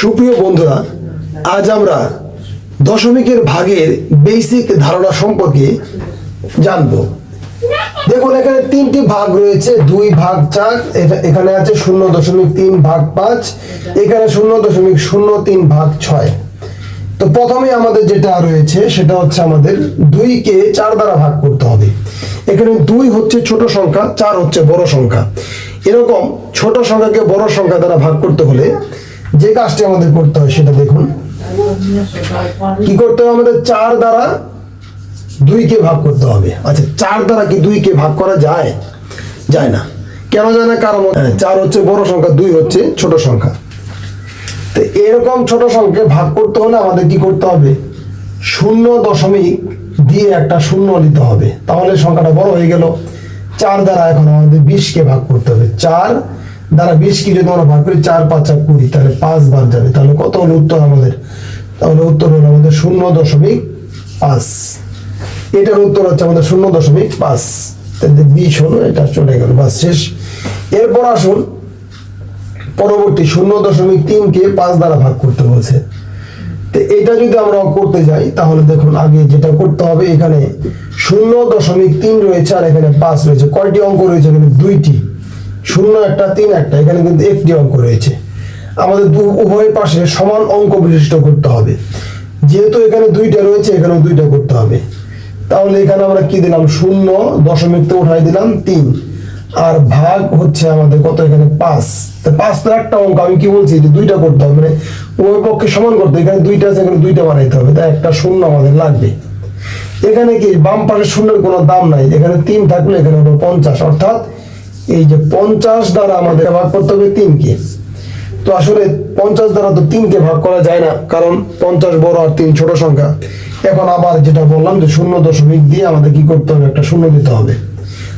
সুপ্রিয় বন্ধুরা, আজ আমরা দশমিকের ভাগের বেসিক ধারণা সম্পর্কে জানব। দেখুন, এখানে তিনটি ভাগ রয়েছে, দুই ভাগ চার এখানে আছে শূন্য দশমিক তিন ভাগ পাঁচ, এখানে শূন্য দশমিক শূন্য তিন ভাগ ছয়। তো প্রথমে আমাদের যেটা রয়েছে, সেটা হচ্ছে আমাদের দুইকে চার দ্বারা ভাগ করতে হবে। এখানে দুই হচ্ছে ছোট সংখ্যা, চার হচ্ছে বড় সংখ্যা। এরকম ছোট সংখ্যাকে বড় সংখ্যা দ্বারা ভাগ করতে হলে যে কাজটি আমাদের করতে হয় সেটা দেখুন। কি করতে হবে আমাদের? চার দ্বারা দুইকে ভাগ করতে হবে। আচ্ছা চার দ্বারা কি দুইকে ভাগ করা যায়? যায় না। কেন যায় না? কারণ হ্যাঁ, চার হচ্ছে বড় সংখ্যা দুই হচ্ছে ছোট সংখ্যা। তো এরকম ছোট সংখ্যা ভাগ করতে হলে আমাদের কি করতে হবে? শূন্য দশমিক দিয়ে একটা শূন্য নিতে হবে। তাহলে সংখ্যাটা বড় হয়ে গেল। চার দ্বারা এখন আমাদের বিশকে ভাগ করতে হবে। চার দ্বারা বিশকে যদি আমরা ভাগ করি চার, পাঁচা কুড়ি, তাহলে পাঁচ বার যাবে। তাহলে কত হলো উত্তর আমাদের? তাহলে উত্তর হলো আমাদের শূন্য দশমিক পাঁচ। এটার উত্তর হচ্ছে আমাদের শূন্য দশমিক পাঁচ। বিশ হলো, এটা চলে গেল, বাস শেষ। এরপর আসুন, পরবর্তী শূন্য দশমিক তিনকে পাঁচ দ্বারা ভাগ করতে বলছে। তো এটা যদি আমরা করতে যাই, তাহলে দেখুন আগে যেটা করতে হবে, এখানে শূন্য দশমিক তিন রয়েছে আর এখানে পাঁচ রয়েছে। কয়টি অঙ্ক রয়েছে? এখানে দুইটি। শূন্য একটা, তিন একটা, এখানে কিন্তু একটি অঙ্ক রয়েছে। আমাদের দু উভয় পাশে সমান অঙ্ক বিশিষ্ট করতে হবে। যেহেতু এখানে দুইটা রয়েছে, এখানেও দুইটা করতে হবে। তাহলে এখানে আমরা কি দিলাম? শূন্য দশমিক তো উঠাই দিলাম তিন। আর ভাগ হচ্ছে আমাদের কত এখানে? পাঁচ। পাঁচ তো একটা অঙ্ক, আমি কি বলছি? যে দুইটা করতে হবে মানে ওই পক্ষে সমান করতে। এখানে দুইটা আছে, এখানে দুইটা বানাইতে হবে। তাই একটা শূন্য আমাদের লাগবে। এখানে কি বাম পাশে শূন্যের কোনো দাম নাই। এখানে তিন থাকলে এখানে হলো পঞ্চাশ। অর্থাৎ এই যে পঞ্চাশ দ্বারা আমাদের ভাগ করতে হবে তিনকে। তো আসলে পঞ্চাশ দ্বারা তো তিনকে ভাগ করা যায় না, কারণ পঞ্চাশ বড় আর তিন ছোট সংখ্যা। এখন আবার যেটা বললাম যে শূন্য দশমিক দিয়ে আমাদের কি করতে হবে? একটা শূন্য দিতে হবে।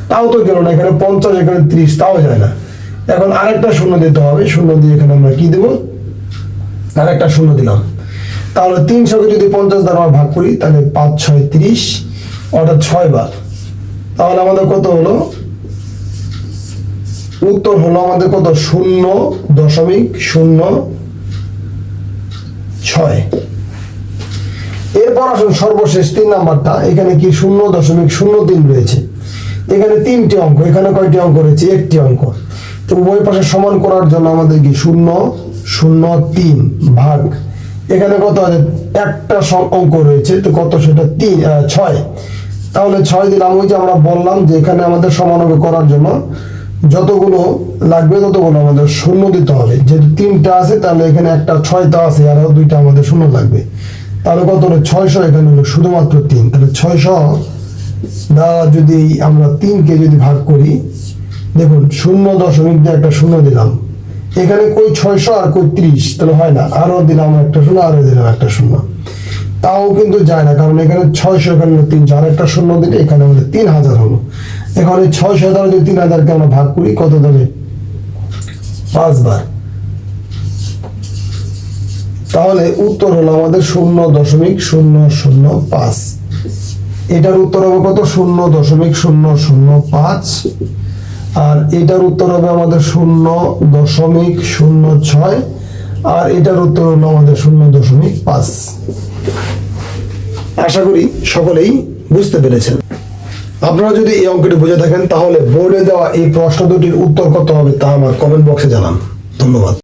তাও তো গেল না, এখানে পঞ্চাশ, এখানে ত্রিশ, তাও যায় না। এখন আরেকটা শূন্য দিতে হবে, শূন্য দিয়ে এখানে আমরা কি দেবো? আরেকটা শূন্য দিলাম। তাহলে তিনশোকে যদি পঞ্চাশ দ্বারা আমরা ভাগ করি, তাহলে পাঁচ, ছয়, ত্রিশ, অর্থাৎ ছয় বার। তাহলে আমাদের কত হলো? উত্তর হলো আমাদের কত? শূন্য দশমিক শূন্য ছয়। এরপর আসুন সর্বশেষ তিন নাম্বারটা। এখানে কি শূন্য দশমিক শূন্য তিন রয়েছে? এখানে তিনটি অঙ্ক, এখানে কয়টি অঙ্ক রয়েছে? একটি অঙ্ক। তো উভয় পাশে সমান করার জন্য আমাদের কি শূন্য শূন্য তিন ভাগ। এখানে কত আছে? একটা অঙ্ক রয়েছে, তো কত সেটা? তিন ছয়। তাহলে ছয় দিলাম, ওই যে আমরা বললাম যে এখানে আমাদের সমান করার জন্য যতগুলো লাগবে ততগুলো আমাদের শূন্য দিতে হবে। যেহেতু তিনটা আছে, তাহলে এখানে একটা ছয়টা আছে আর দুইটা আমাদের শূন্য লাগবে। তাহলে কত হলো? ছয়শো এখানে হলো শুধুমাত্র তিন। তাহলে ছয়শো দ্বারা যদি আমরা তিনকে যদি ভাগ করি, দেখুন, শূন্য দশমিক দিয়ে একটা শূন্য দিলাম। এখানে কই ছয়শো আর কই ত্রিশ? তাহলে হয় না। আরও দিলাম একটা শূন্য আরও দিলাম একটা শূন্য। তাও কিন্তু যায় না, কারণ এখানে ছয়শো, এখানে তিনশো আর একটা শূন্য দিলে এখানে আমাদের তিন হাজার হলো। এখন এই ছয়শো দ্বারা যদি তিন হাজারকে আমরা ভাগ করি, কত দেবে পাঁচবার। তাহলে উত্তর হলো আমাদের শূন্য দশমিক শূন্য শূন্য পাঁচ। এটার উত্তর হবে কত? শূন্য দশমিক শূন্য শূন্য পাঁচ। আর এটার উত্তর হবে আমাদের শূন্য দশমিক শূন্য ছয়। আর এটার উত্তর হলো আমাদের শূন্য দশমিক পাঁচ। আশা করি সকলেই বুঝতে পেরেছেন। আপনারা যদি এই অঙ্কটি বুঝে থাকেন, তাহলে বোর্ডে দেওয়া এই প্রশ্ন দুটির উত্তর কত হবে তা আমার কমেন্ট বক্সে জানান। ধন্যবাদ।